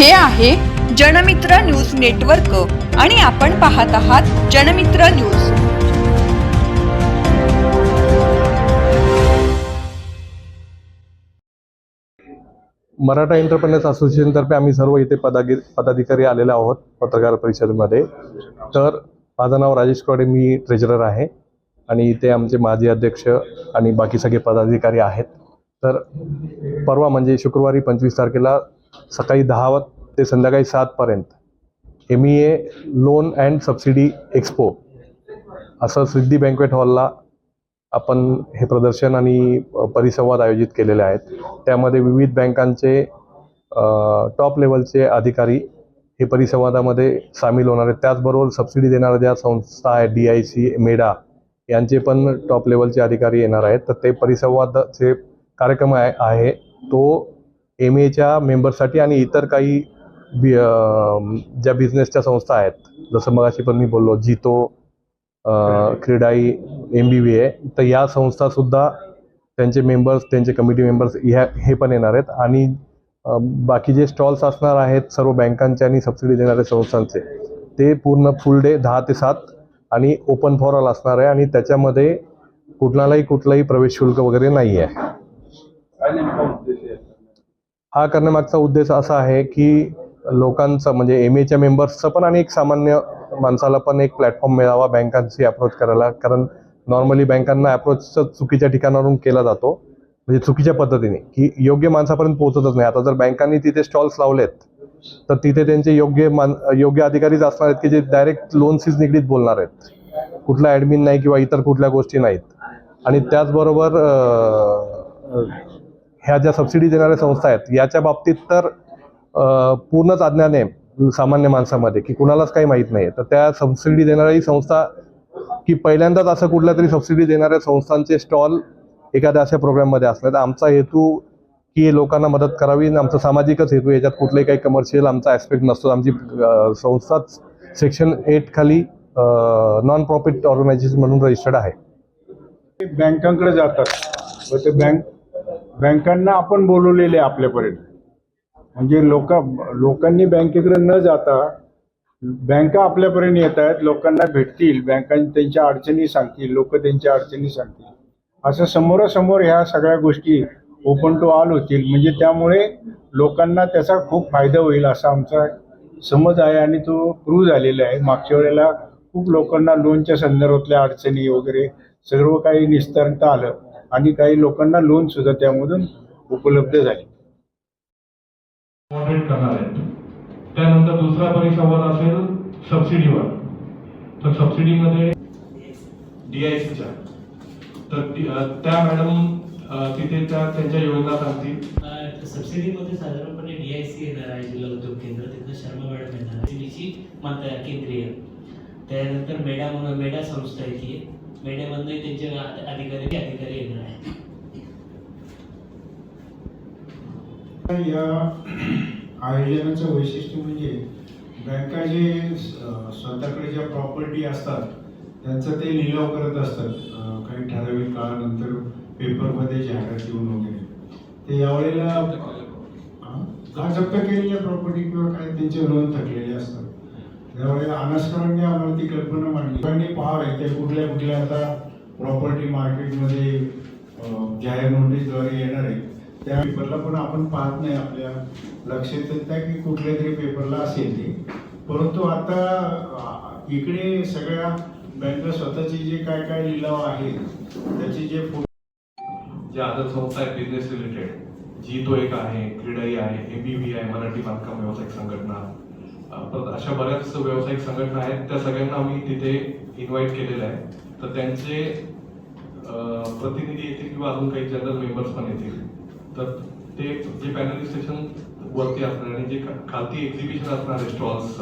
हे आहे Janmitra news network आणि आपण पाहत आहात जनमित्र न्यूज. मराठा एंटरप्रेनर्स असोसिएशनतर्फे आम्ही सर्व इथे पदागि पदाधिकारी आलेले आहोत पत्रकार परिषदेमध्ये. तर माझं नाव राजेश कवडे मी ट्रेजरर आहे आणि इथे आमचे माजी अध्यक्ष आणि बाकी सगळे पदाधिकारी आहेत. तर परवा म्हणजे शुक्रवारी पंचवीस तारखेला सकाळी दहा ते संध्याकाळी सातपर्यंत. M E A loan and subsidy expo असं सिद्धी बँकवेट हॉलला आपण हे प्रदर्शन आणि परिसंवाद आयोजित केलेले आहेत. त्यामध्ये विविध बँकांचे टॉप लेवलचे अधिकारी हे परिसंवादामध्ये सामील होणार आहेत. त्याचबरोबर सबसिडी देणाऱ्या ज्या संस्था आहेत डी आय सी मेडा यांचे पण टॉप लेवलचे अधिकारी येणार आहेत. तर ते परिसंवादाचे कार्यक्रम आहे. तो एम एच्या मेंबरसाठी आणि इतर काही बि ज्या बिझनेसच्या संस्था आहेत जसं मगाशी पण मी बोललो जितो क्रीडाई एम बी बी ए तर या संस्थासुद्धा त्यांचे मेंबर्स त्यांचे कमिटी मेंबर्स ह्या हे पण येणार आहेत. आणि बाकी जे स्टॉल्स असणार आहेत सर्व बँकांचे आणि सबसिडी देणाऱ्या संस्थांचे ते पूर्ण फुल डे दहा ते सात आणि ओपन फॉर ऑल असणार आहे आणि त्याच्यामध्ये कुठलाही कुठलाही प्रवेश शुल्क वगैरे नाही आहे हा करण्यामागचा उद्देश असा आहे की लोकांचा म्हणजे एम एच्या मेंबर्सचं पण आणि एक सामान्य माणसाला पण एक प्लॅटफॉर्म मिळावा बँकांशी अप्रोच करायला. कारण नॉर्मली बँकांना अप्रोच चुकीच्या ठिकाणावरून केला जातो. म्हणजे चुकीच्या पद्धतीने की योग्य माणसापर्यंत पोहोचतच नाही. आता जर बँकांनी तिथे स्टॉल्स लावलेत तर तिथे त्यांचे योग्य मान योग्य अधिकारीच असणार आहेत की जे डायरेक्ट लोनशीच निगडीत बोलणार आहेत. कुठला ॲडमिन नाही किंवा इतर कुठल्या गोष्टी नाहीत. आणि त्याचबरोबर ह्या ज्या सबसिडी देणाऱ्या संस्था आहेत याच्या बाबतीत तर पूर्णच अज्ञान आहे सामान्य माणसामध्ये की कुणालाच काही माहीत नाही तर त्या सबसिडी देणाऱ्याही संस्था की पहिल्यांदाच असं कुठल्या तरी सबसिडी देणाऱ्या संस्थांचे स्टॉल एखाद्या अशा प्रोग्राममध्ये असले तर आमचा हेतू की लोकांना मदत करावी आणि आमचा सामाजिकच हेतू याच्यात कुठलंही काही कमर्शियल आमचा ॲस्पेक्ट नसतो. आमची संस्थाच सेक्शन एट खाली नॉन प्रॉफिट ऑर्गनायझेशन म्हणून रजिस्टर्ड आहे. बँकांकडे जातात. ते बँक बँकांना आपण बोलवलेले आहे आपल्यापर्यंत. म्हणजे लोक लोकांनी बँकेकडे न जाता बँका आपल्यापर्यंत येत आहेत लोकांना भेटतील बँकां त्यांच्या अडचणी सांगतील लोक त्यांच्या अडचणी सांगतील. असं समोरासमोर ह्या सगळ्या गोष्टी ओपन टू ऑल होतील. म्हणजे त्यामुळे लोकांना त्याचा खूप फायदा होईल असा आमचा समज आहे आणि तो प्रूव्ह झालेला आहे. मागच्या वेळेला खूप लोकांना लोनच्या संदर्भातल्या अडचणी वगैरे सर्व काही निस्तारता आलं. आणि काही लोकांना लोन सुद्धा त्यामधून उपलब्ध झाले. करणार आहेत. त्यानंतर दुसरा परिसंवाद असेल सबसिडीवर तर सबसिडीमध्ये डी आय सीच्या तर त्या मॅडम तिथे त्या त्यांच्या योजना सांगतील. सबसिडीमध्ये साधारणपणे डीआयसी येणार आहे जिल्हा उद्योग केंद्र. तिथं शर्मा मॅडम येणार आहे. तिची मत केंद्रीय. त्यानंतर मेडा म्हणून मेडा संस्था आहे ती मेड्यामधून त्यांचे अधिकारी अधिकारी येणार आहे या आयोजनाचं वैशिष्ट्य म्हणजे बँका जे स्वतःकडे ज्या प्रॉपर्टी असतात त्यांचं ते लिलाव करत असतात. काही ठराविक काळानंतर पेपरमध्ये जाहिरात येऊन वगैरे. ते यावेळेला हा? हा जप्त केलेल्या प्रॉपर्टी किंवा काही त्यांचे लोन थकलेले असतात. त्यावेळेला अनास्करांनी आम्हाला ती कल्पना मांडली. पण पहावे ते कुठल्या कुठल्या आता प्रॉपर्टी मार्केटमध्ये जाहीर नोटीसद्वारे येणार आहे. त्या पेपरला पण आपण पाहत नाही आपल्या लक्षात येत नाही की कुठल्या तरी पेपरला असेल ते. परंतु आता इकडे सगळ्या बँका स्वतःचे जे काय काय लिलाव आहेत त्याचे जे जे आदर संस्था आहे बिझनेस रिलेटेड जी तो एक आहे क्रीडाई आहे एम बी बी आहे मराठी बांधकाम व्यावसायिक संघटना. परत अशा बऱ्याच व्यावसायिक संघटना आहेत. त्या सगळ्यांना आम्ही तिथे इन्व्हाइट केलेलं आहे. तर त्यांचे प्रतिनिधी येतील किंवा अजून काही जनरल मेंबर्स पण येतील. तर ते जे पॅनल स्टेशन वरती असणार आणि जे खालती एक्झिबिशन असणार आहे स्टॉल्स